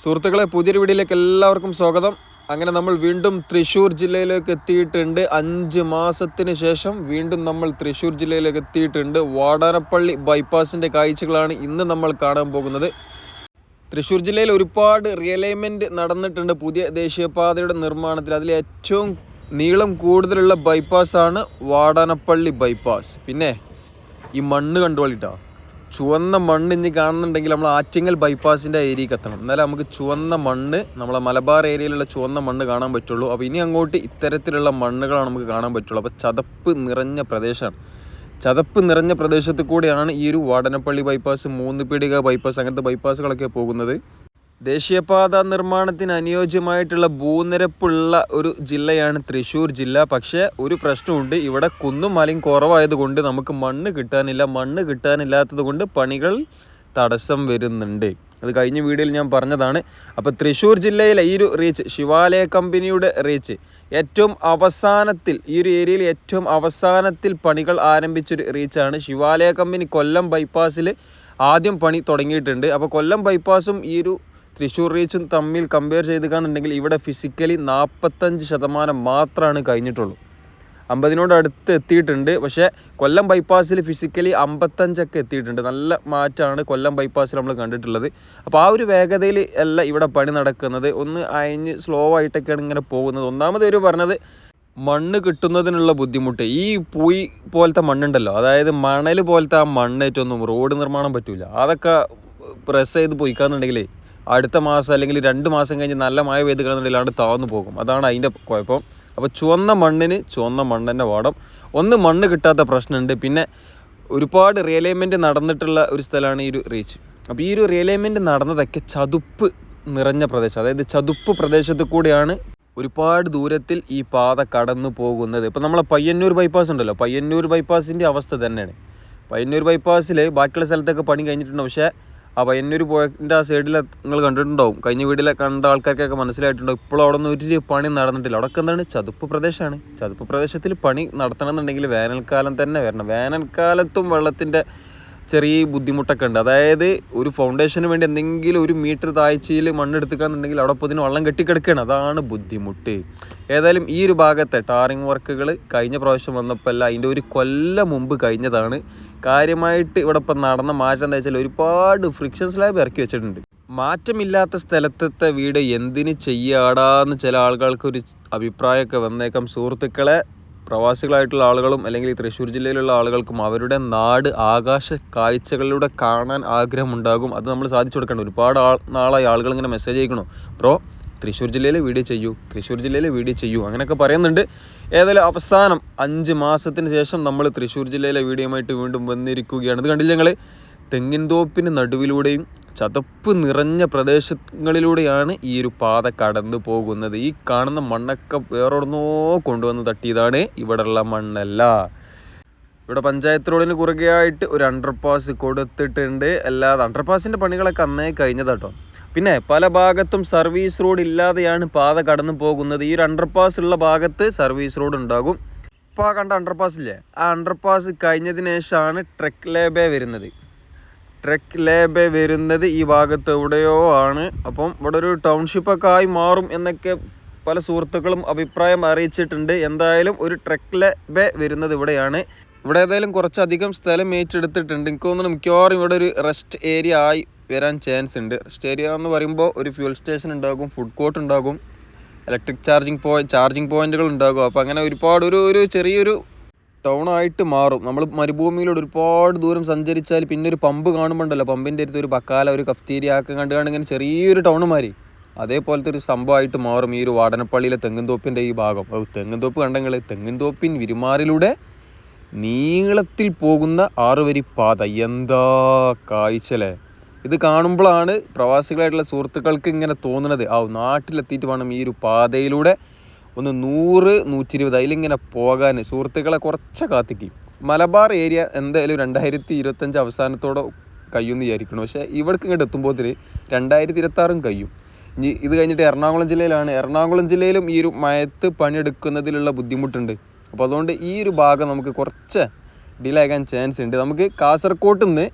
സുഹൃത്തുക്കളെ പുതിയൊരു വീഡിയോയിലേക്ക് എല്ലാവർക്കും സ്വാഗതം. അങ്ങനെ നമ്മൾ വീണ്ടും തൃശ്ശൂർ ജില്ലയിലേക്ക് എത്തിയിട്ടുണ്ട്. അഞ്ച് മാസത്തിന് ശേഷം വീണ്ടും നമ്മൾ തൃശ്ശൂർ ജില്ലയിലേക്ക് എത്തിയിട്ടുണ്ട്. വാടാനപ്പള്ളി ബൈപ്പാസിന്റെ കാഴ്ചകളാണ് ഇന്ന് നമ്മൾ കാണാൻ പോകുന്നത്. തൃശ്ശൂർ ജില്ലയിൽ ഒരുപാട് റിയലൈൻമെന്റ് നടന്നിട്ടുണ്ട് പുതിയ ദേശീയപാതയുടെ നിർമ്മാണത്തിൽ. അതിൽ ഏറ്റവും നീളം കൂടുതലുള്ള ആണ് വാടാനപ്പള്ളി ബൈപ്പാസ്. പിന്നെ ഈ മണ്ണ് കണ്ടോളിട്ടോ ചുവന്ന മണ്ണ് ഇനി കാണുന്നുണ്ടെങ്കിൽ നമ്മൾ ആറ്റിങ്ങൽ ബൈപ്പാസിന്റെ ഏരിയക്ക് എത്തണം. എന്നാലേ നമുക്ക് ചുവന്ന മണ്ണ് നമ്മളെ മലബാർ ഏരിയയിലുള്ള ചുവന്ന മണ്ണ് കാണാൻ പറ്റുള്ളൂ. അപ്പോൾ ഇനി അങ്ങോട്ട് ഇത്തരത്തിലുള്ള മണ്ണുകളാണ് നമുക്ക് കാണാൻ പറ്റുള്ളൂ. അപ്പോൾ ചതപ്പ് നിറഞ്ഞ പ്രദേശമാണ്. ചതപ്പ് നിറഞ്ഞ പ്രദേശത്ത് കൂടെയാണ് ഈ ഒരു വാടനപ്പള്ളി ബൈപ്പാസ് മൂന്ന് പീടിക ബൈപ്പാസ് അങ്ങനത്തെ ബൈപ്പാസുകളൊക്കെ പോകുന്നത്. ദേശീയപാത നിർമ്മാണത്തിന് അനുയോജ്യമായിട്ടുള്ള ഭൂനിരപ്പുള്ള ഒരു ജില്ലയാണ് തൃശ്ശൂർ ജില്ല. പക്ഷേ ഒരു പ്രശ്നമുണ്ട്. ഇവിടെ കുന്നും മലയും കുറവായതുകൊണ്ട് നമുക്ക് മണ്ണ് കിട്ടാനില്ല. മണ്ണ് കിട്ടാനില്ലാത്തത് കൊണ്ട് പണികൾ തടസ്സം വരുന്നുണ്ട്. അത് കഴിഞ്ഞ വീഡിയോയിൽ ഞാൻ പറഞ്ഞതാണ്. അപ്പോൾ തൃശ്ശൂർ ജില്ലയിലെ ഈ ഒരു റീച്ച് ശിവാലയ കമ്പനിയുടെ റീച്ച് ഏറ്റവും അവസാനത്തിൽ ഈ ഒരു ഏരിയയിൽ ഏറ്റവും അവസാനത്തിൽ പണികൾ ആരംഭിച്ചൊരു റീച്ചാണ് ശിവാലയ കമ്പനി കൊല്ലം ബൈപ്പാസിൽ ആദ്യം പണി തുടങ്ങിയിട്ടുണ്ട്. അപ്പോൾ കൊല്ലം ബൈപ്പാസും ഈ ഒരു തൃശ്ശൂർ റീച്ചും തമ്മിൽ കമ്പയർ ചെയ്തുകാന്നുണ്ടെങ്കിൽ ഇവിടെ ഫിസിക്കലി നാൽപ്പത്തഞ്ച് ശതമാനം മാത്രമാണ് കഴിഞ്ഞിട്ടുള്ളൂ. അമ്പതിനോട് അടുത്ത് എത്തിയിട്ടുണ്ട്. പക്ഷേ കൊല്ലം ബൈപ്പാസിൽ ഫിസിക്കലി അമ്പത്തഞ്ചൊക്കെ എത്തിയിട്ടുണ്ട്. നല്ല മാറ്റമാണ് കൊല്ലം ബൈപ്പാസിൽ നമ്മൾ കണ്ടിട്ടുള്ളത്. അപ്പോൾ ആ ഒരു വേഗതയിൽ അല്ല ഇവിടെ പണി നടക്കുന്നത്. ഒന്ന് അയഞ്ഞ് സ്ലോ ആയിട്ടൊക്കെയാണ് ഇങ്ങനെ പോകുന്നത്. ഒന്നാമത് ഒരു പറഞ്ഞത് മണ്ണ് കിട്ടുന്നതിനുള്ള ബുദ്ധിമുട്ട്. ഈ പൂയി പോലത്തെ മണ്ണുണ്ടല്ലോ. അതായത് മണൽ പോലത്തെ ആ മണ്ണേറ്റൊന്നും റോഡ് നിർമ്മാണം പറ്റില്ല അതൊക്കെ പ്രസ് ചെയ്ത് പോയിക്കാന്നുണ്ടെങ്കിലേ അടുത്ത മാസം അല്ലെങ്കിൽ രണ്ട് മാസം കഴിഞ്ഞ് നല്ല മഴ പെയ്ത് കിടന്നുണ്ടെങ്കിൽ അവിടെ താഴ്ന്നു പോകും. അതാണ് അതിന്റെ കുഴപ്പം. അപ്പോൾ ചുവന്ന മണ്ണിന് ചുവന്ന മണ്ണിന്റെ വാടം ഒന്ന് മണ്ണ് കിട്ടാത്ത പ്രശ്നമുണ്ട്. പിന്നെ ഒരുപാട് റിയലൈൻമെന്റ് നടന്നിട്ടുള്ള ഒരു സ്ഥലമാണ് ഈ ഒരു റീച്ച് അപ്പോൾ ഈ ഒരു റിയലൈൻമെന്റ് നടന്നതൊക്കെ ചതുപ്പ് നിറഞ്ഞ പ്രദേശം. അതായത് ചതുപ്പ് പ്രദേശത്ത് കൂടെയാണ് ഒരുപാട് ദൂരത്തിൽ ഈ പാത കടന്നു പോകുന്നത്. ഇപ്പോൾ നമ്മളെ പയ്യന്നൂർ ബൈപ്പാസ് ഉണ്ടല്ലോ. പയ്യന്നൂർ ബൈപ്പാസിന്റെ അവസ്ഥ തന്നെയാണ്. പയ്യന്നൂർ ബൈപ്പാസിൽ ബാക്കിയുള്ള സ്ഥലത്തൊക്കെ പണി കഴിഞ്ഞിട്ടുണ്ട്. പക്ഷേ ആ പയ്യന്നൂർ പോയതിന്റെ ആ സൈഡിൽ നിങ്ങൾ കണ്ടിട്ടുണ്ടാവും. കഴിഞ്ഞ വീട്ടിലെ കണ്ട ആൾക്കാർക്കൊക്കെ മനസ്സിലായിട്ടുണ്ടാവും ഇപ്പോഴും അവിടെ നിന്ന് ഒരു പണി നടന്നിട്ടില്ല. അവിടെയൊക്കെ എന്താണ്? ചതുപ്പ് പ്രദേശമാണ് ചതുപ്പ് പ്രദേശത്തിൽ പണി നടത്തണമെന്നുണ്ടെങ്കിൽ വേനൽക്കാലം തന്നെ വരണം. വേനൽക്കാലത്തും വെള്ളത്തിന്റെ ചെറിയ ബുദ്ധിമുട്ടൊക്കെ ഉണ്ട്. അതായത് ഒരു ഫൗണ്ടേഷന് വേണ്ടി എന്തെങ്കിലും ഒരു മീറ്റർ താഴ്ചയിൽ മണ്ണെടുത്തുക്കാന്നുണ്ടെങ്കിൽ അവിടെ ഇപ്പോൾ ഇതിന് വെള്ളം കെട്ടിക്കിടക്കുകയാണ് അതാണ് ബുദ്ധിമുട്ട്. ഏതായാലും ഈ ഒരു ഭാഗത്തെ ടാറിങ് വർക്കുകൾ കഴിഞ്ഞ പ്രാവശ്യം വന്നപ്പോൾ അല്ല അതിന്റെ ഒരു കൊല്ലം മുമ്പ് കഴിഞ്ഞതാണ്. കാര്യമായിട്ട് ഇവിടെ ഇപ്പം നടന്ന മാറ്റം എന്താ വെച്ചാൽ ഒരുപാട് ഫ്രിക്ഷൻ സ്ലാബ് ഇറക്കി വെച്ചിട്ടുണ്ട്. മാറ്റമില്ലാത്ത സ്ഥലത്തെ വീട് എന്തിന് ചെയ്യാടാന്ന് ചില ആളുകൾക്ക് ഒരു അഭിപ്രായമൊക്കെ വന്നേക്കാം. സുഹൃത്തുക്കളെ പ്രവാസികളായിട്ടുള്ള ആളുകളും അല്ലെങ്കിൽ തൃശ്ശൂർ ജില്ലയിലുള്ള ആളുകൾക്കും അവരുടെ നാട് ആകാശ കാഴ്ചകളിലൂടെ കാണാൻ ആഗ്രഹമുണ്ടാകും. അത് നമ്മൾ സാധിച്ചു കൊടുക്കണം ഒരുപാട് ആൾ നാളായി ആളുകൾ ഇങ്ങനെ മെസ്സേജ് അയക്കണു. ബ്രോ തൃശ്ശൂർ ജില്ലയിൽ വീഡിയോ ചെയ്യൂ. തൃശ്ശൂർ ജില്ലയിൽ വീഡിയോ ചെയ്യൂ. അങ്ങനെയൊക്കെ പറയുന്നുണ്ട്. ഏതായാലും അവസാനം അഞ്ച് മാസത്തിന് ശേഷം നമ്മൾ തൃശ്ശൂർ ജില്ലയിലെ വീഡിയോയുമായിട്ട് വീണ്ടും വന്നിരിക്കുകയാണ്. ഇത് കണ്ടില്ല ഞങ്ങൾ തെങ്ങിൻതോപ്പിന് നടുവിലൂടെയും ചതപ്പ് നിറഞ്ഞ പ്രദേശങ്ങളിലൂടെയാണ് ഈ ഒരു പാത കടന്നു പോകുന്നത്. ഈ കാണുന്ന മണ്ണൊക്കെ വേറൊന്നോ കൊണ്ടുവന്ന് തട്ടിയതാണ് ഇവിടെയുള്ള മണ്ണല്ല. ഇവിടെ പഞ്ചായത്ത് റോഡിന് കുറുകെയായിട്ട് ഒരു അണ്ടർപാസ് കൊടുത്തിട്ടുണ്ട്. അല്ലാതെ അണ്ടർപാസിന്റെ പണികളൊക്കെ അന്നേ കഴിഞ്ഞതാട്ടോ പിന്നെ പല ഭാഗത്തും സർവീസ് റോഡ് ഇല്ലാതെയാണ് പാത കടന്നു പോകുന്നത്. ഈ ഒരു അണ്ടർപാസ് ഉള്ള ഭാഗത്ത് സർവീസ് റോഡ് ഉണ്ടാകും. ഇപ്പോൾ കണ്ട അണ്ടർപാസ് ഇല്ലേ? ആ അണ്ടർപാസ് കഴിഞ്ഞതിന് ശേഷമാണ് ട്രക്ക് ലേബേ വരുന്നത്. ട്രക്ക് ലേബ് വരുന്നത് ഈ ഭാഗത്ത് എവിടെയോ ആണ്. അപ്പം ഇവിടെ ഒരു ടൗൺഷിപ്പൊക്കെ ആയി മാറും എന്നൊക്കെ പല സുഹൃത്തുക്കളും അഭിപ്രായം അറിയിച്ചിട്ടുണ്ട്. എന്തായാലും ഒരു ട്രക്ക് ലേബ് വരുന്നത് ഇവിടെയാണ്. ഇവിടെ ഏതായാലും കുറച്ചധികം സ്ഥലം ഏറ്റെടുത്തിട്ടുണ്ട്. എനിക്ക് തോന്നുന്നു മിക്കവാറും ഇവിടെ ഒരു റെസ്റ്റ് ഏരിയ ആയി വരാൻ ചാൻസ് ഉണ്ട്. റെസ്റ്റ് ഏരിയ എന്ന് പറയുമ്പോൾ ഒരു ഫ്യൂൽ സ്റ്റേഷൻ ഉണ്ടാകും ഫുഡ് കോർട്ട് ഉണ്ടാകും ഇലക്ട്രിക് ചാർജിങ് പോയിന്റ് ചാർജിങ് പോയിന്റുകൾ ഉണ്ടാകും. അപ്പോൾ അങ്ങനെ ഒരുപാട് ഒരു ഒരു ചെറിയൊരു ടൗൺ ആയിട്ട് മാറും. നമ്മൾ മരുഭൂമിയിലൂടെ ഒരുപാട് ദൂരം സഞ്ചരിച്ചാൽ പിന്നെ ഒരു പമ്പ് കാണുമ്പോണ്ടല്ലോ. പമ്പിന്റെ അടുത്ത് ഒരു ബക്കാല ഒരു കഫ്തീരിയ ഒക്കെ കണ്ടു ഇങ്ങനെ ചെറിയൊരു ടൗൺ മാറി അതേപോലത്തെ ഒരു സംഭവമായിട്ട് മാറും ഈ ഒരു വാടനപ്പള്ളിയിലെ തെങ്ങിൻതോപ്പിന്റെ ഈ ഭാഗം. തെങ്ങുംതോപ്പ് കണ്ടെങ്കിൽ തെങ്ങിൻതോപ്പിൻ വിരുമാറിലൂടെ നീളത്തിൽ പോകുന്ന ആറുവരി പാത. എന്താ കാഴ്ചല്ലേ ഇത് കാണുമ്പോഴാണ് പ്രവാസികളായിട്ടുള്ള സുഹൃത്തുക്കൾക്ക് ഇങ്ങനെ തോന്നുന്നത് ആ നാട്ടിലെത്തിയിട്ട് വേണം ഈ ഒരു പാതയിലൂടെ ഒന്ന് നൂറ് നൂറ്റി ഇരുപത് അതിലിങ്ങനെ പോകാൻ. സുഹൃത്തുക്കളെ കുറച്ച് കാത്തിക്കും. മലബാർ ഏരിയ എന്തായാലും രണ്ടായിരത്തി ഇരുപത്തഞ്ച് അവസാനത്തോടെ കഴിയുമെന്ന് വിചാരിക്കണം പക്ഷേ ഇവിടേക്ക് ഇങ്ങോട്ട് എത്തുമ്പോഴത്തേന് രണ്ടായിരത്തി ഇരുപത്താറും കഴിയും. ഇനി ഇത് കഴിഞ്ഞിട്ട് എറണാകുളം ജില്ലയിലാണ്. എറണാകുളം ജില്ലയിലും ഈ ഒരു മയത്ത് പണിയെടുക്കുന്നതിലുള്ള ബുദ്ധിമുട്ടുണ്ട്. അപ്പോൾ അതുകൊണ്ട് ഈ ഒരു ഭാഗം നമുക്ക് കുറച്ച് ഡിലേ ആകാൻ ചാൻസ് ഉണ്ട്. നമുക്ക് കാസർഗോട്ട് നിന്ന്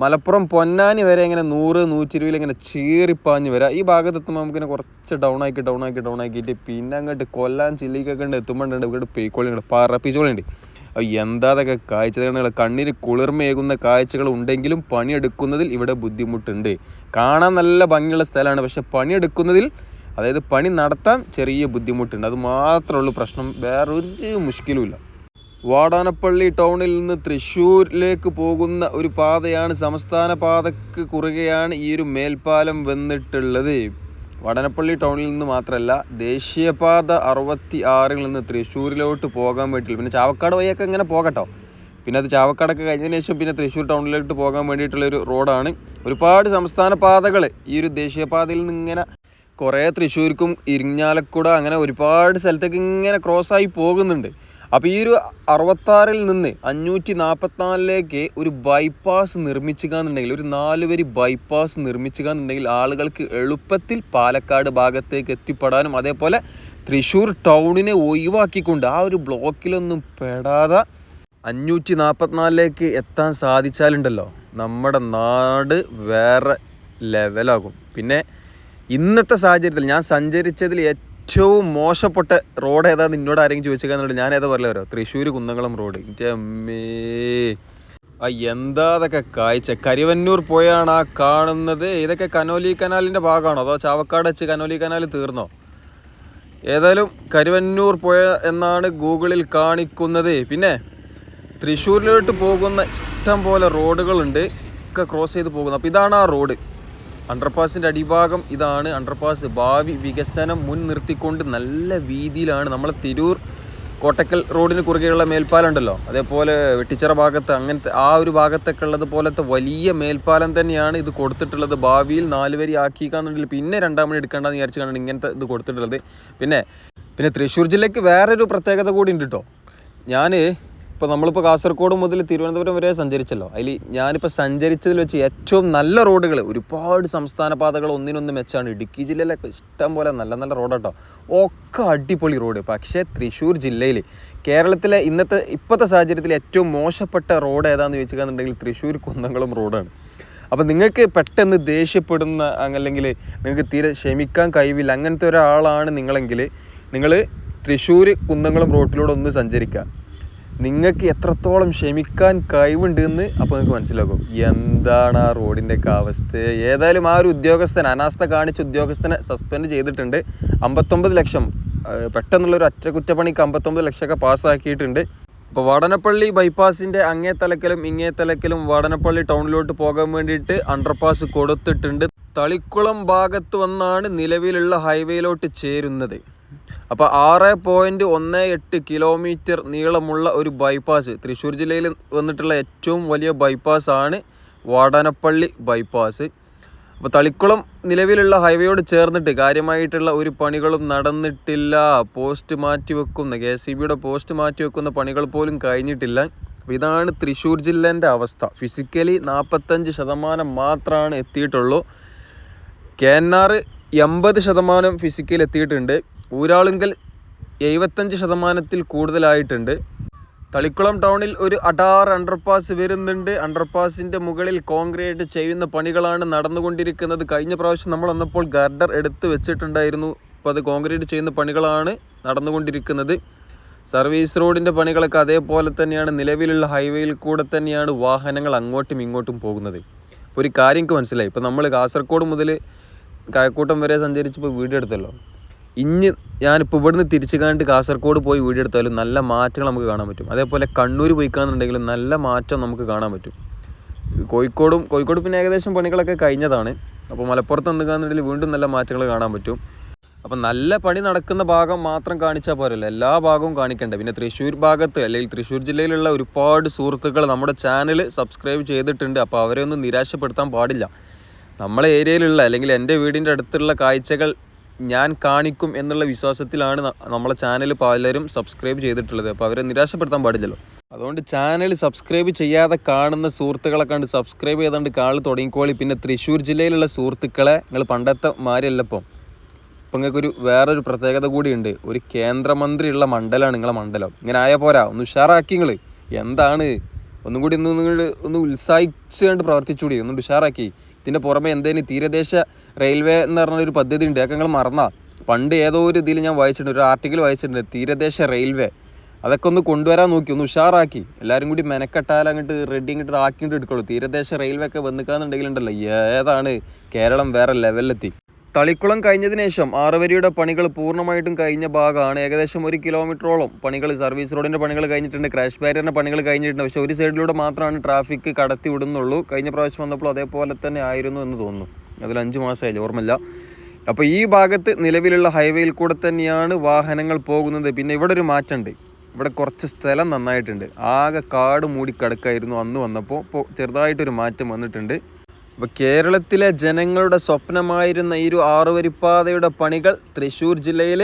മലപ്പുറം പൊന്നാനി വരെ ഇങ്ങനെ നൂറ് നൂറ്റി ഇരുപതിൽ ഇങ്ങനെ ചീറിപ്പാഞ്ഞ് വരാം. ഈ ഭാഗത്ത് എത്തുമ്പോൾ നമുക്കിങ്ങനെ കുറച്ച് ഡൗൺ ആക്കി ഡൗൺ ആക്കി ഡൗൺ ആക്കിയിട്ട് പിന്നെ അങ്ങോട്ട് കൊല്ലാൻ ചില്ലിക്കൊക്കെ ഉണ്ട് എത്തുമ്പോണ്ട് ഇവിടെ പേക്കോളി പറപ്പിച്ചോളിയുണ്ട് പറപ്പിച്ചോളുണ്ട് എന്താ അതൊക്കെ കാഴ്ചകൾ കണ്ണിന് കുളിർമയേകുന്ന കാഴ്ചകൾ ഉണ്ടെങ്കിലും പണിയെടുക്കുന്നതിൽ ഇവിടെ ബുദ്ധിമുട്ടുണ്ട്. കാണാൻ നല്ല ഭംഗിയുള്ള സ്ഥലമാണ് പക്ഷെ പണിയെടുക്കുന്നതിൽ അതായത് പണി നടത്താൻ ചെറിയ ബുദ്ധിമുട്ടുണ്ട്. അത് മാത്രമേ ഉള്ളൂ പ്രശ്നം. വേറൊരു മുഷ്കിലുമില്ല വാടാനപ്പള്ളി ടൗണിൽ നിന്ന് തൃശ്ശൂരിലേക്ക് പോകുന്ന ഒരു പാതയാണ് സംസ്ഥാന പാതക്ക് കുറുകെയാണ് ഈ ഒരു മേൽപ്പാലം വന്നിട്ടുള്ളത്. വടനപ്പള്ളി ടൗണിൽ നിന്ന് മാത്രമല്ല ദേശീയപാത അറുപത്തി ആറിൽ നിന്ന് തൃശ്ശൂരിലോട്ട് പോകാൻ വേണ്ടിയിട്ടുള്ള പിന്നെ ചാവക്കാട് വഴിയൊക്കെ ഇങ്ങനെ പോകട്ടോ. പിന്നെ അത് ചാവക്കാടൊക്കെ കഴിഞ്ഞതിന് ശേഷം പിന്നെ തൃശ്ശൂർ ടൗണിലോട്ട് പോകാൻ വേണ്ടിയിട്ടുള്ള ഒരു റോഡാണ്. ഒരുപാട് സംസ്ഥാന പാതകൾ ഈ ഒരു ദേശീയപാതയിൽ നിന്ന് ഇങ്ങനെ കുറേ തൃശ്ശൂർക്കും ഇരിഞ്ഞാലക്കുട അങ്ങനെ ഒരുപാട് സ്ഥലത്തേക്ക് ഇങ്ങനെ ക്രോസ്സായി പോകുന്നുണ്ട്. അപ്പോൾ ഈ ഒരു അറുപത്താറിൽ നിന്ന് അഞ്ഞൂറ്റി നാൽപ്പത്തിനാലിലേക്ക് ഒരു ബൈപ്പാസ് നിർമ്മിച്ചുകയെന്നുണ്ടെങ്കിൽ ഒരു നാല് വരി ബൈപ്പാസ് നിർമ്മിച്ചുകയെന്നുണ്ടെങ്കിൽ ആളുകൾക്ക് എളുപ്പത്തിൽ പാലക്കാട് ഭാഗത്തേക്ക് എത്തിപ്പെടാനും അതേപോലെ തൃശ്ശൂർ ടൗണിനെ ഒഴിവാക്കിക്കൊണ്ട് ആ ഒരു ബ്ലോക്കിലൊന്നും പെടാതെ അഞ്ഞൂറ്റി നാൽപ്പത്തിനാലിലേക്ക് എത്താൻ സാധിച്ചാലുണ്ടല്ലോ നമ്മുടെ നാട് വേറെ ലെവലാകും പിന്നെ ഇന്നത്തെ സാഹചര്യത്തിൽ ഞാൻ സഞ്ചരിച്ചതിൽ ഏറ്റവും മോശപ്പെട്ട റോഡ് ഏതാ? നിന്നോട് ആരെങ്കിലും ചോദിച്ചേക്കാന്നുണ്ട് ഞാൻ ഏതാ പറയലോ തൃശ്ശൂർ കുന്നംകുളം റോഡ്. അമ്മേ. ആ എന്താ അതൊക്കെ കാഴ്ച? കരിവന്നൂർ പോയാണ് ആ കാണുന്നത്. ഇതൊക്കെ കനോലി കനാലിന്റെ ഭാഗമാണോ? അതോ ചാവക്കാട് വെച്ച് കനോലി കനാൽ തീർന്നോ? ഏതായാലും കരുവന്നൂർ പോയ എന്നാണ് ഗൂഗിളിൽ കാണിക്കുന്നത്. പിന്നെ തൃശ്ശൂരിലോട്ട് പോകുന്ന ഇഷ്ടം പോലെ റോഡുകളുണ്ട്. ഒക്കെ ക്രോസ് ചെയ്ത് പോകുന്നത് അപ്പോൾ ഇതാണ് ആ റോഡ്. അണ്ടർപാസിന്റെ അടിഭാഗം ഇതാണ്. അണ്ടർപാസ് ഭാവി വികസനം മുൻ നിർത്തിക്കൊണ്ട് നല്ല രീതിയിലാണ് നമ്മൾ തിരൂർ കോട്ടക്കൽ റോഡിന് കുറുകെയുള്ള മേൽപ്പാലം ഉണ്ടല്ലോ അതേപോലെ വെട്ടിച്ചിറ ഭാഗത്ത് അങ്ങനത്തെ ആ ഒരു ഭാഗത്തൊക്കെ ഉള്ളത് പോലത്തെ വലിയ മേൽപ്പാലം തന്നെയാണ് ഇത് കൊടുത്തിട്ടുള്ളത്. ഭാവിയിൽ നാലുവരി ആക്കിക്കാന്നുണ്ടെങ്കിൽ പിന്നെ രണ്ടാം മണി എടുക്കേണ്ടെന്ന് വിചാരിച്ച് കണ്ടിട്ട് ഇങ്ങനത്തെ ഇത് കൊടുത്തിട്ടുള്ളത്. പിന്നെ പിന്നെ തൃശ്ശൂർ ജില്ലയ്ക്ക് വേറൊരു പ്രത്യേകത കൂടി ഉണ്ട് കേട്ടോ ഞാൻ ഇപ്പോൾ നമ്മളിപ്പോൾ കാസർഗോഡ് മുതൽ തിരുവനന്തപുരം വരെ സഞ്ചരിച്ചല്ലോ. അതിൽ ഞാനിപ്പോൾ സഞ്ചരിച്ചതിൽ വെച്ച് ഏറ്റവും നല്ല റോഡുകൾ ഒരുപാട് സംസ്ഥാന പാതകൾ ഒന്നിനൊന്ന് മെച്ചാണ്. ഇടുക്കി ജില്ലയിലൊക്കെ ഇഷ്ടം പോലെ നല്ല നല്ല റോഡാട്ടോ. ഒക്കെ അടിപൊളി റോഡ്. പക്ഷേ തൃശ്ശൂർ ജില്ലയിൽ കേരളത്തിലെ ഇന്നത്തെ ഇപ്പോഴത്തെ സാഹചര്യത്തിൽ ഏറ്റവും മോശപ്പെട്ട റോഡ് ഏതാണെന്ന് ചോദിച്ചിട്ടുണ്ടെങ്കിൽ തൃശ്ശൂർ കുന്നംകുളം റോഡാണ്. അപ്പോൾ നിങ്ങൾക്ക് പെട്ടെന്ന് ദേഷ്യപ്പെടുന്ന അല്ലെങ്കിൽ നിങ്ങൾക്ക് തീരെ ക്ഷമിക്കാൻ കഴിവില്ല അങ്ങനത്തെ ഒരാളാണ് നിങ്ങളെങ്കിൽ നിങ്ങൾ തൃശ്ശൂർ കുന്നംകുളം റോട്ടിലൂടെ ഒന്ന് സഞ്ചരിക്കുക. നിങ്ങൾക്ക് എത്രത്തോളം ക്ഷമിക്കാൻ കഴിവുണ്ട് എന്ന് അപ്പോൾ നിങ്ങൾക്ക് മനസ്സിലാക്കും. എന്താണ് ആ റോഡിന്റെയൊക്കെ അവസ്ഥ? ഏതായാലും ആ ഒരു ഉദ്യോഗസ്ഥൻ അനാസ്ഥ കാണിച്ച ഉദ്യോഗസ്ഥനെ സസ്പെൻഡ് ചെയ്തിട്ടുണ്ട്. അമ്പത്തൊമ്പത് ലക്ഷം പെട്ടെന്നുള്ള ഒരു അറ്റകുറ്റപ്പണിക്ക് അമ്പത്തൊമ്പത് ലക്ഷമൊക്കെ പാസ്സാക്കിയിട്ടുണ്ട്. ഇപ്പോൾ വടനപ്പള്ളി ബൈപ്പാസിന്റെ അങ്ങേ തലക്കലും ഇങ്ങേ തലക്കലും വടനപ്പള്ളി ടൗണിലോട്ട് പോകാൻ വേണ്ടിയിട്ട് അണ്ടർപാസ് കൊടുത്തിട്ടുണ്ട്. തളിക്കുളം ഭാഗത്ത് വന്നാണ് നിലവിലുള്ള ഹൈവേയിലോട്ട് ചേരുന്നത്. അപ്പോൾ ആറ് പോയിന്റ് ഒന്ന് എട്ട് കിലോമീറ്റർ നീളമുള്ള ഒരു ബൈപ്പാസ് തൃശ്ശൂർ ജില്ലയിൽ വന്നിട്ടുള്ള ഏറ്റവും വലിയ ബൈപ്പാസ് ആണ് വാടാനപ്പള്ളി ബൈപ്പാസ് അപ്പോൾ തളിക്കുളം നിലവിലുള്ള ഹൈവേയോട് ചേർന്നിട്ട് കാര്യമായിട്ടുള്ള ഒരു പണികളും നടന്നിട്ടില്ല. പോസ്റ്റ് മാറ്റി വെക്കുന്ന കെ എസ് ബിയുടെ പോസ്റ്റ് മാറ്റി വെക്കുന്ന പണികൾ പോലും കഴിഞ്ഞിട്ടില്ല. ഇതാണ് തൃശ്ശൂർ ജില്ലേന്റെ അവസ്ഥ. ഫിസിക്കലി നാൽപ്പത്തഞ്ച് ശതമാനം മാത്രമാണ് എത്തിയിട്ടുള്ളൂ. കെ എൻ ആർ എൺപത് ശതമാനം ഫിസിക്കൽ എത്തിയിട്ടുണ്ട്. ഊരാളുങ്കൽ എഴുപത്തഞ്ച് ശതമാനത്തിൽ കൂടുതലായിട്ടുണ്ട്. തളിക്കുളം ടൗണിൽ ഒരു അടാർ അണ്ടർപാസ് വരുന്നുണ്ട്. അണ്ടർപാസിന്റെ മുകളിൽ കോൺക്രീറ്റ് ചെയ്യുന്ന പണികളാണ് നടന്നുകൊണ്ടിരിക്കുന്നത്. കഴിഞ്ഞ പ്രാവശ്യം നമ്മൾ വന്നപ്പോൾ ഗർഡർ എടുത്ത് വെച്ചിട്ടുണ്ടായിരുന്നു. അപ്പോൾ അത് കോൺക്രീറ്റ് ചെയ്യുന്ന പണികളാണ് നടന്നുകൊണ്ടിരിക്കുന്നത്. സർവീസ് റോഡിന്റെ പണികളൊക്കെ അതേപോലെ തന്നെയാണ്. നിലവിലുള്ള ഹൈവേയിൽ കൂടെ തന്നെയാണ് വാഹനങ്ങൾ അങ്ങോട്ടും ഇങ്ങോട്ടും പോകുന്നത്. അപ്പോൾ ഒരു കാര്യം എനിക്ക് മനസ്സിലായി. ഇപ്പോൾ നമ്മൾ കാസർഗോഡ് മുതൽ കായക്കൂട്ടം വരെ സഞ്ചരിച്ചപ്പോൾ വീഡിയോ എടുത്തല്ലോ. ഇഞ്ഞ് ഞാനിപ്പോൾ ഇവിടുന്ന് തിരിച്ചു കണ്ട് കാസർഗോഡ് പോയി വീഡിയോ എടുത്താലും നല്ല മാറ്റങ്ങൾ നമുക്ക് കാണാൻ പറ്റും. അതേപോലെ കണ്ണൂർ പോയിക്കാന്നുണ്ടെങ്കിലും നല്ല മാറ്റം നമുക്ക് കാണാൻ പറ്റും. കോഴിക്കോടും കോഴിക്കോട് പിന്നെ ഏകദേശം പണികളൊക്കെ കഴിഞ്ഞതാണ്. അപ്പോൾ മലപ്പുറത്ത് എന്തുകാന്നുണ്ടെങ്കിൽ വീണ്ടും നല്ല മാറ്റങ്ങൾ കാണാൻ പറ്റും. അപ്പം നല്ല പണി നടക്കുന്ന ഭാഗം മാത്രം കാണിച്ചാൽ പോരല്ല. എല്ലാ ഭാഗവും കാണിക്കണ്ടേ. പിന്നെ തൃശ്ശൂർ ഭാഗത്ത് അല്ലെങ്കിൽ തൃശ്ശൂർ ജില്ലയിലുള്ള ഒരുപാട് സുഹൃത്തുക്കൾ നമ്മുടെ ചാനൽ സബ്സ്ക്രൈബ് ചെയ്തിട്ടുണ്ട്. അപ്പോൾ അവരെ ഒന്നും നിരാശപ്പെടുത്താൻ പാടില്ല. നമ്മളെ ഏരിയയിലുള്ള അല്ലെങ്കിൽ എന്റെ വീടിന്റെ അടുത്തുള്ള കാഴ്ചകൾ ഞാൻ കാണിക്കും എന്നുള്ള വിശ്വാസത്തിലാണ് നമ്മളെ ചാനൽ പലരും സബ്സ്ക്രൈബ് ചെയ്തിട്ടുള്ളത്. അപ്പോൾ അവരെ നിരാശപ്പെടുത്താൻ പാടില്ലല്ലോ. അതുകൊണ്ട് ചാനൽ സബ്സ്ക്രൈബ് ചെയ്യാതെ കാണുന്ന സുഹൃത്തുക്കളെ കണ്ട് സബ്സ്ക്രൈബ് ചെയ്തുകൊണ്ട് കാൾ തുടങ്ങിക്കോളി. പിന്നെ തൃശ്ശൂർ ജില്ലയിലുള്ള സുഹൃത്തുക്കളെ നിങ്ങൾ പണ്ടത്തെ മാരിയല്ല ഇപ്പം ഇപ്പം നിങ്ങൾക്കൊരു വേറൊരു പ്രത്യേകത കൂടിയുണ്ട് ഒരു കേന്ദ്രമന്ത്രിയുള്ള മണ്ഡലമാണ് നിങ്ങളെ മണ്ഡലം. ഇങ്ങനെ ആയ പോരാ. ഒന്ന് ഉഷാറാക്കി നിങ്ങൾ എന്താണ്? ഒന്നും കൂടി ഒന്ന് നിങ്ങൾ ഒന്ന് ഉത്സാഹിച്ചുകൊണ്ട് പ്രവർത്തിച്ചുകൂടി ഒന്ന് ഉഷാറാക്കി. ഇതിന്റെ പുറമെ എന്തേലും തീരദേശ റെയിൽവേ എന്ന് പറഞ്ഞ ഒരു പദ്ധതി ഉണ്ട്. അതൊക്കെ നിങ്ങൾ മറന്നാ. പണ്ട് ഏതോ ഒരു ഇതിൽ ഞാൻ വായിച്ചിട്ടുണ്ട് ഒരു ആർട്ടിക്കിൾ വായിച്ചിട്ടുണ്ട് തീരദേശ റെയിൽവേ. അതൊക്കെ ഒന്ന് കൊണ്ടുവരാൻ നോക്കി ഒന്ന് ഉഷാറാക്കി. എല്ലാവരും കൂടി മെനക്കെട്ടാൽ അങ്ങോട്ട് റെഡി ഇങ്ങോട്ട് ആക്കിയിട്ട് എടുക്കുള്ളൂ. തീരദേശ റെയിൽവേ ഒക്കെ വന്നിക്കാന്നുണ്ടെങ്കിലുണ്ടല്ലോ ഏതാണ് കേരളം വേറെ ലെവലിലെത്തി തളിക്കുളം കഴിഞ്ഞതിന് ശേഷം ആറുവരിയുടെ പണികൾ പൂർണമായിട്ടും കഴിഞ്ഞ ഭാഗമാണ്. ഏകദേശം ഒരു കിലോമീറ്ററോളം പണികൾ സർവീസ് റോഡിന്റെ പണികൾ കഴിഞ്ഞിട്ടുണ്ട്. ക്രാഷ് ബാരിയറിന്റെ പണികൾ കഴിഞ്ഞിട്ടുണ്ട്. പക്ഷേ ഒരു സൈഡിലൂടെ മാത്രമാണ് ട്രാഫിക് കടത്തി വിടുന്നുള്ളൂ. കഴിഞ്ഞ പ്രാവശ്യം വന്നപ്പോൾ അതേപോലെ തന്നെ ആയിരുന്നു എന്ന് തോന്നുന്നു. അതിൽ അഞ്ച് മാസമായില്ല? ഓർമ്മയില്ല. അപ്പോൾ ഈ ഭാഗത്ത് നിലവിലുള്ള ഹൈവേയിൽ കൂടെ തന്നെയാണ് വാഹനങ്ങൾ പോകുന്നത്. പിന്നെ ഇവിടെ ഒരു മാറ്റമുണ്ട്. ഇവിടെ കുറച്ച് സ്ഥലം നന്നായിട്ടുണ്ട്. ആകെ കാട് മൂടി കിടക്കായിരുന്നു അന്ന് വന്നപ്പോൾ. ഇപ്പോൾ ചെറുതായിട്ടൊരു മാറ്റം വന്നിട്ടുണ്ട്. അപ്പോൾ കേരളത്തിലെ ജനങ്ങളുടെ സ്വപ്നമായിരുന്ന ഈ ഒരു ആറുവരിപ്പാതയുടെ പണികൾ തൃശ്ശൂർ ജില്ലയിൽ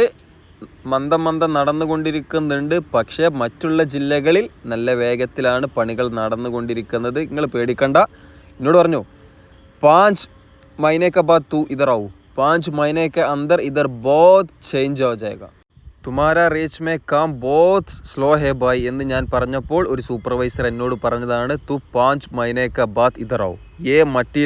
മന്ദം മന്ദം നടന്നുകൊണ്ടിരിക്കുന്നുണ്ട്. പക്ഷേ മറ്റുള്ള ജില്ലകളിൽ നല്ല വേഗത്തിലാണ് പണികൾ നടന്നുകൊണ്ടിരിക്കുന്നത്. നിങ്ങൾ പേടിക്കണ്ട. എന്നോട് പറഞ്ഞു പാഞ്ച് മൈനേക്ക ബാത്ത് തൂ ഇതറാവൂ പാഞ്ച് മൈനേക്ക അന്തർ ഇതർ ബോത്ത് ചേഞ്ച് ഹോ ജായേഗ. തുമാരാ റീച്ച് മേ കാം ബോത്ത് സ്ലോ ഹേ ബായ് എന്ന് ഞാൻ പറഞ്ഞപ്പോൾ ഒരു സൂപ്പർവൈസർ എന്നോട് പറഞ്ഞതാണ് തു പാഞ്ച് മൈനെ ക ബാത്ത് ഇതറാവും ഏ മട്ടി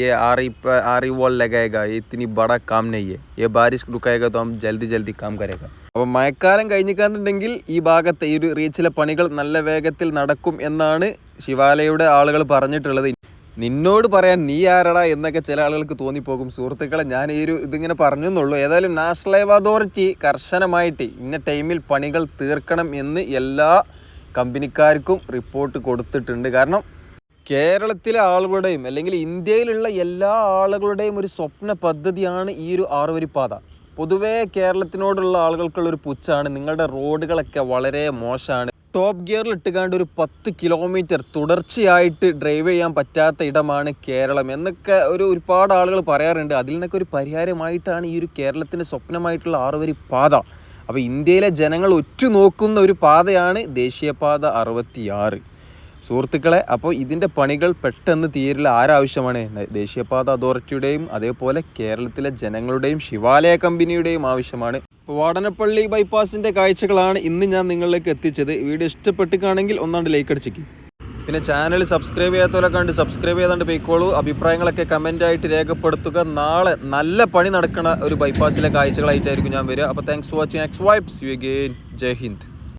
ഏ ആറി ആറി വോൾ ലഗേഗ ഇത്തിനി ബട കാം നെയ്യേ ഏ ബാരിഷ് റുക്കായേഗ തോം ജൽദി ജൽദി കാം കരേക അപ്പോൾ മഴക്കാലം കഴിഞ്ഞിക്കാന്നുണ്ടെങ്കിൽ ഈ ഭാഗത്തെ ഈ ഒരു റീച്ചിലെ പണികൾ നല്ല വേഗത്തിൽ നടക്കും എന്നാണ് ശിവാലയുടെ ആളുകൾ പറഞ്ഞിട്ടുള്ളത്. നിന്നോട് പറയാൻ നീ ആരടാ എന്നൊക്കെ ചില ആളുകൾക്ക് തോന്നിപ്പോകും. സുഹൃത്തുക്കളെ ഞാൻ ഈ ഒരു ഇതിങ്ങനെ പറഞ്ഞു എന്നുള്ളൂ ഏതായാലും നാഷണൽ ലൈവ് അതോറിറ്റി കർശനമായിട്ട് ഇന്ന ടൈമിൽ പണികൾ തീർക്കണം എന്ന് എല്ലാ കമ്പനിക്കാർക്കും റിപ്പോർട്ട് കൊടുത്തിട്ടുണ്ട്. കാരണം കേരളത്തിലെ ആളുകളുടെയും അല്ലെങ്കിൽ ഇന്ത്യയിലുള്ള എല്ലാ ആളുകളുടെയും ഒരു സ്വപ്ന പദ്ധതിയാണ് ഈ ഒരു ആറുവരിപ്പാത. പൊതുവേ കേരളത്തിനോടുള്ള ആളുകൾക്കുള്ള ഒരു പുച്ഛാണ്. നിങ്ങളുടെ റോഡുകളൊക്കെ വളരെ മോശമാണ് ടോപ്പ് ഗിയറിൽ ഇട്ടുകാണ്ട് ഒരു പത്ത് കിലോമീറ്റർ തുടർച്ചയായിട്ട് ഡ്രൈവ് ചെയ്യാൻ പറ്റാത്ത ഇടമാണ് കേരളം. എന്നൊക്കെ ഒരു ഒരുപാട് ആളുകൾ പറയാറുണ്ട്. അതിൽ നിന്നൊക്കെ ഒരു പരിഹാരമായിട്ടാണ് ഈ ഒരു കേരളത്തിന്റെ സ്വപ്നമായിട്ടുള്ള ആറുവരി പാത. അപ്പോൾ ഇന്ത്യയിലെ ജനങ്ങൾ ഉറ്റുനോക്കുന്ന ഒരു പാതയാണ് ദേശീയപാത അറുപത്തിയാറ്. സുഹൃത്തുക്കളെ അപ്പോൾ ഇതിന്റെ പണികൾ പെട്ടെന്ന് തീരില്ല. ആരാവശ്യമാണ്? ദേശീയപാത അതോറിറ്റിയുടെയും അതേപോലെ കേരളത്തിലെ ജനങ്ങളുടെയും ശിവാലയ കമ്പനിയുടെയും ആവശ്യമാണ്. ഇപ്പോൾ വാടനപ്പള്ളി ബൈപ്പാസിന്റെ കാഴ്ചകളാണ് ഇന്ന് ഞാൻ നിങ്ങളിലേക്ക് എത്തിച്ചത്. വീഡിയോ ഇഷ്ടപ്പെട്ടിക്കാണെങ്കിൽ ഒന്നാണ്ട് ലൈക്ക് അടിച്ചേക്കും. പിന്നെ ചാനൽ സബ്സ്ക്രൈബ് ചെയ്യാത്തവരെ കണ്ട് സബ്സ്ക്രൈബ് ചെയ്താണ്ട് പോയിക്കോളൂ. അഭിപ്രായങ്ങളൊക്കെ കമന്റ് ആയിട്ട് രേഖപ്പെടുത്തുക. നാളെ നല്ല പണി നടക്കുന്ന ഒരു ബൈപ്പാസിലെ കാഴ്ചകളായിട്ടായിരിക്കും ഞാൻ വരിക. അപ്പോൾ thanks for watching X vibes you again Jai Hind.